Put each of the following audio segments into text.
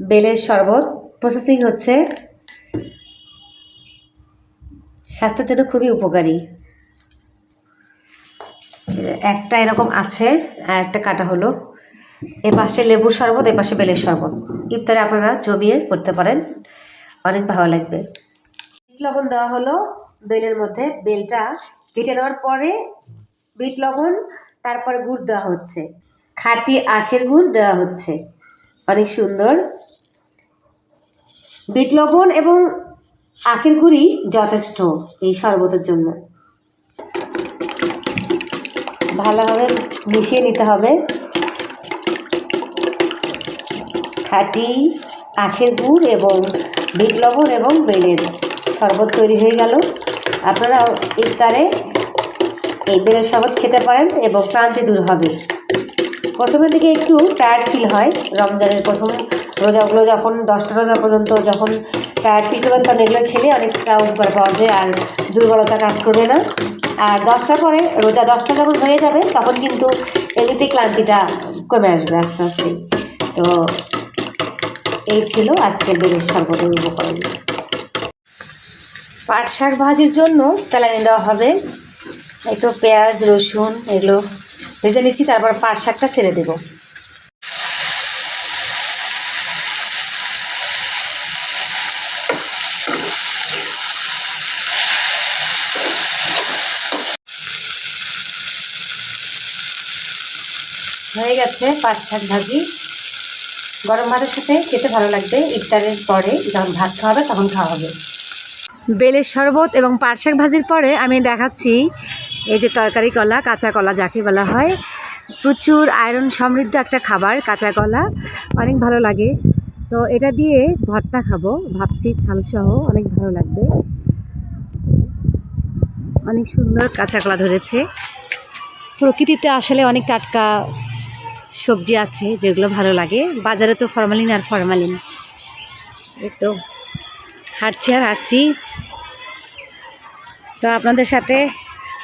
বেলের শরবত। প্রসেসিং হচ্ছে স্বাস্থ্যের জন্য খুবই উপকারী। একটা এরকম আছে, আর একটা কাটা হলো। এ পাশে লেবুর শরবত, এ পাশে বেলের শরবত। ইফতারে আপনারা জমিয়ে করতে পারেন। অনেক ভালো লাগবে। বিট লবণ দেওয়া হলো বেলের মধ্যে। বেলটা কেটে নেওয়ার পরে বিট লবণ, তারপরে গুড় দেওয়া হচ্ছে। খাঁটি আখের গুড় দেওয়া হচ্ছে। অনেক সুন্দর। বিট লবণ এবং আখের গুড়ই যথেষ্ট এই শরবতের জন্য। ভালোভাবে মিশিয়ে নিতে হবে। খাঁটি আখের গুড় এবং বিট লবণ এবং বেলের শরবত তৈরি হয়ে গেল। আপনারা ইফতারে এই বেলের শরবত খেতে পারেন এবং ক্লান্তি দূর হবে। প্রথমের দিকে একটু টায়ার্ড ফিল হয়, রমজানের প্রথম রোজাগুলো যখন দশটা রোজা পর্যন্ত যখন টায়ার্ড ফিল করবেন, তখন এগুলো খেলে অনেকটা উপকার পাওয়া যায় আর দুর্বলতা কাজ করবে না। আর দশটার পরে, রোজা দশটা যখন হয়ে যাবে, তখন কিন্তু এমনিতেই ক্লান্তিটা কমে আসবে আস্তে আস্তে। তো এই ছিল আজকের বেলের শরবতের উপকরণ। পাট শাক ভাজির জন্য তেলানি দেওয়া হবে। এই তো পেঁয়াজ, রসুন, এগুলো ভেজে নিচ্ছি, তারপর পাট শাকটা ছেড়ে দেবো। হয়ে গেছে পাট শাক ভাজি। গরম ভাতের সাথে খেতে ভালো লাগবে। ইফতারের পরে যখন ভাত খাওয়া হবে তখন খাওয়া হবে। বেলের শরবত এবং পাট শাক ভাজির পরে আমি দেখাচ্ছি এই যে তরকারি কলা, কাঁচা কলা যাকে বলা হয়। প্রচুর আয়রন সমৃদ্ধ একটা খাবার, কাঁচা কলা। অনেক ভালো লাগে। তো এটা দিয়ে ভর্তা খাব। ভাবছি ঝালসহ অনেক ভালো লাগবে। অনেক সুন্দর কাঁচা কলা ধরেছে। প্রকৃতিতে আসলে অনেক টাটকা সবজি আছে, যেগুলো ভালো লাগে। বাজারে তো ফরমালিন আর ফরমালিন। এই তো হাঁটছি আর হাঁটছি। তো আপনাদের সাথে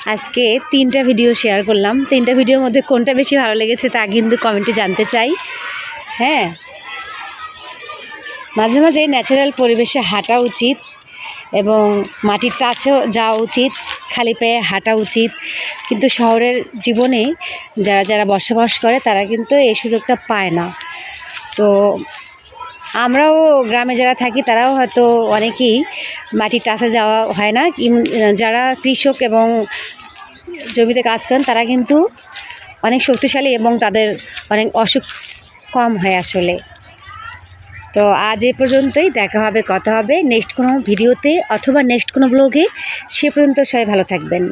আজকে তিনটা ভিডিও শেয়ার করলাম। তিনটা ভিডিওর মধ্যে কোনটা বেশি ভালো লেগেছে তা কিন্তু কমেন্টে জানতে চাই। হ্যাঁ। মাঝে মাঝে ন্যাচারাল পরিবেশে হাঁটা উচিত এবং মাটির কাছেও যাওয়া উচিত, খালি পায়ে হাঁটা উচিত। কিন্তু শহরের জীবনে যারা যারা বসবাস করে তারা কিন্তু এই সুযোগটা পায় না। তো আমরাও গ্রামে যারা থাকি, তারাও হয়তো অনেকেই মাটির টাচে যাওয়া হয় না। যারা কৃষক এবং জমিতে কাজ করেন, তারা কিন্তু অনেক শক্তিশালী এবং তাদের অনেক অসুখ কম হয় আসলে। তো আজ এ পর্যন্তই, দেখা হবে, কথা হবে। নেক্সট কোনো ভিডিওতে অথবা নেক্সট কোনো ব্লগে, সে পর্যন্ত সবাই ভালো থাকবেন।